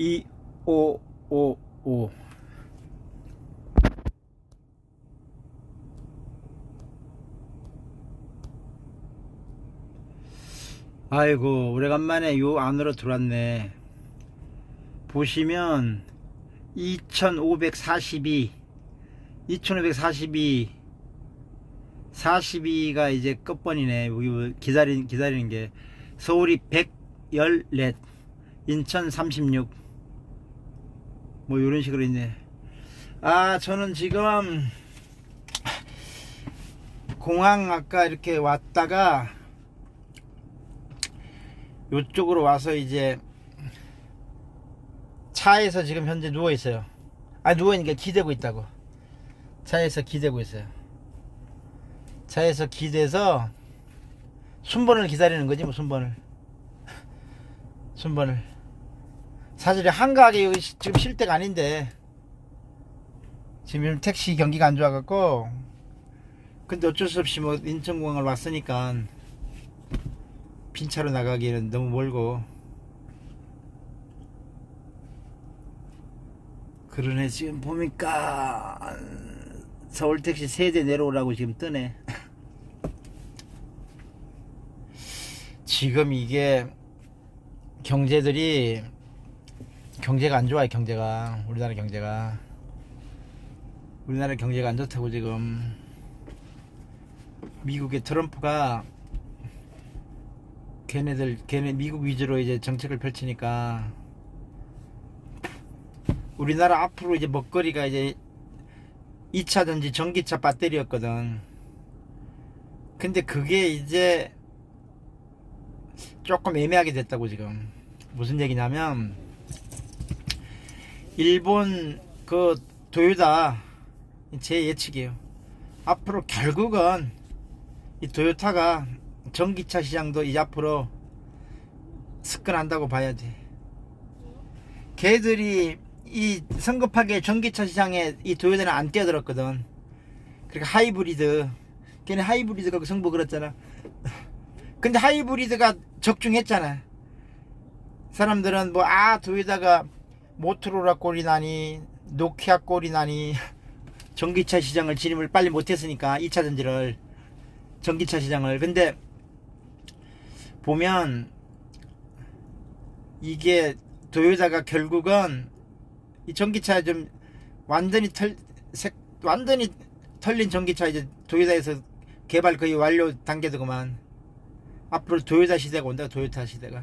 2 5 5 5 아이고 오래간만에 요 안으로 들어왔네. 보시면 2542 2542 42가 이제 끝번이네. 여기 기다리, 기다리는 게. 서울이 114 인천 36 뭐 이런 식으로 있네 아 저는 지금 공항 아까 이렇게 왔다가 요쪽으로 와서 이제 차에서 지금 현재 누워 있어요. 아 누워 있는 게 기대고 있다고. 차에서 기대고 있어요. 차에서 기대서 순번을 기다리는 거지 뭐 순번을. 순번을 사실 한가하게 지금 쉴 때가 아닌데. 지금 택시 경기가 안 좋아갖고. 근데 어쩔 수 없이 뭐 인천공항을 왔으니까 빈 차로 나가기는 너무 멀고. 그러네. 지금 보니까? 서울 택시 세대 내려오라고 지금 뜨네. 지금 이게 경제들이 경제가 안 좋아요 경제가 우리나라 경제가 우리나라 경제가 안 좋다고 지금 미국의 트럼프가 걔네들 걔네 미국 위주로 이제 정책을 펼치니까 우리나라 앞으로 이제 먹거리가 이제 2차 전지 전기차 배터리였거든. 근데 그게 이제 조금 애매하게 됐다고 지금. 무슨 얘기냐면 일본 그 도요타 제 예측이에요. 앞으로 결국은 이 도요타가 전기차 시장도 이제 앞으로 습관한다고 봐야 돼. 걔들이 이 성급하게 전기차 시장에 이 도요타는 안 뛰어들었거든. 그러니까 하이브리드. 걔네 하이브리드가 그 성부 그랬잖아. 근데 하이브리드가 적중했잖아. 사람들은 뭐, 아, 도요타가 모토로라 꼴이 나니, 노키아 꼴이 나니, 전기차 시장을 진입을 빨리 못했으니까, 2차 전지를, 전기차 시장을. 근데, 보면, 이게, 도요타가 결국은, 이 전기차 좀, 완전히 털, 색, 완전히 털린 전기차 이제 도요타에서 개발 거의 완료 단계더구만. 앞으로 도요타 시대가 온다, 도요타 시대가.